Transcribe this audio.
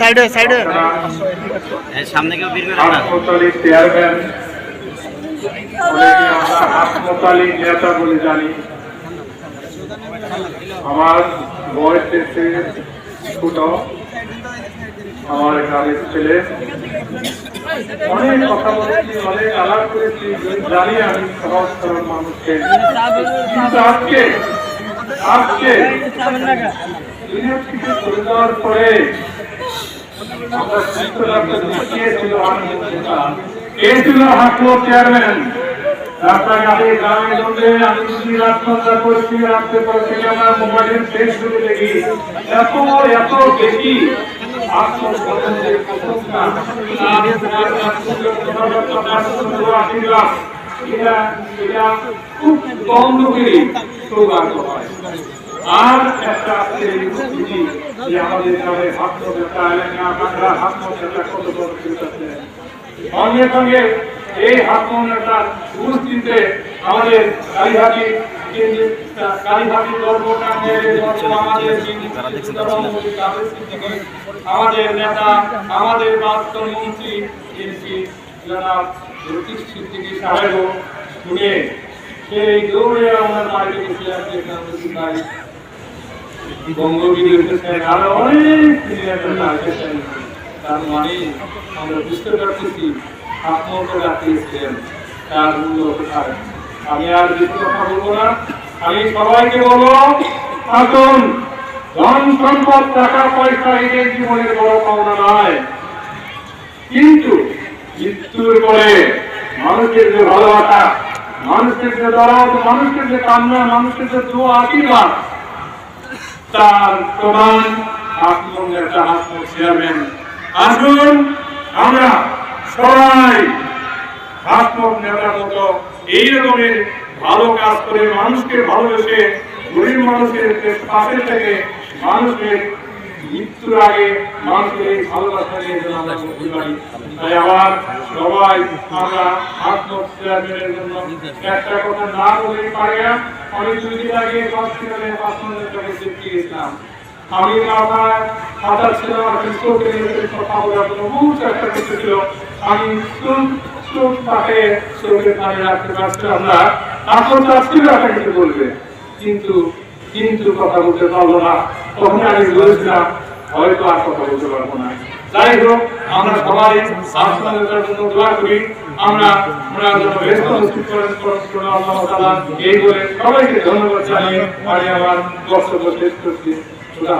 সাইডে সাইডে সামনে কেউ বের চেয়ারম্যান নেতা বলে জানি। আমার বয়স এসে ছোট। আমার গ্রামের ছেলে। অনেক কথা বলেছি অনেক আলাপ করেছি। জানি আমি সহজ সরল মানুষকে আজকে আজকে থেকে চলে যাওয়ার পরে ছিল কে ছিল হাসলো চেয়ারম্যান রাস্তাঘাটে গ্রামে গঞ্জে আমি যদি রাজসন্ধ্যা করছি রাখতে পর থেকে আমার মোবাইলের ফেসবুকে দেখি এত এত দেখি আত্মপছন্দের প্রশংসা আশীর্বাদ আমাদের গ্রামে হাতমোটা এলাকা বাংলা হাতমোটা কত বড় আছে সঙ্গে সঙ্গে এই হাতমোটার উপস্থিতিতে আমাদের আমাদের নেতা, আমাদের প্রাক্তন জনাব জ্যোতিষ সিদ্দিকী শুনে সেই দৌড়ে আমরা বাড়িতে এসেছেন আরও অনেক এসেছেন তার মানে আমরা বুঝতে পারতেছি আত্মহত্যা রাখিয়েছিলেন তার আমি আর বেশি কথা বলব না। আমি সবাইকে বলব আসুন ধন সম্পদ, টাকা, পয়সা এদের জীবনের বড় পাওনা নয়। কিন্তু মৃত্যুর পরে মানুষের যে ভালোবাসা মানুষের যে দরদ, মানুষের যে কান্না, মানুষের যে দোয়া আশীর্বাদ, তার প্রমাণ আত্মনেতা আত্ম চেয়ারম্যান। আসুন, আমরা সবাই আত্মনেতার মতো এই রকমের ভালো কাজ করে মানুষকে ভালোবেসে গরিব মানুষের পাশে থেকে মানুষের মৃত্যুর আগে মানুষের এই ভালোবাসা নিয়ে যেন আমরা করতে পারি। তাই আবার সবাই আমরা আত্মচেয়ারম্যানের জন্য একটা কথা না বলে পারি না। আমি দুই দিন আগে হসপিটালে দেখতে গেছিলাম আমি বলবে। কিন্তু কিন্তু কথা বলতে পারব না। তখন আমি বলেছিলাম, হয়তো আর কথা বলতে পারব না। যাই হোক আমরা সবাই আপনাদের জন্য দোয়া করি। আমরা আমরা যেন ব্যস্ত করেন আল্লাহ তাআলা এই বলে সবাইকে ধন্যবাদ জানিয়ে আমি আমার বক্তব্য শেষ করছি। সুদা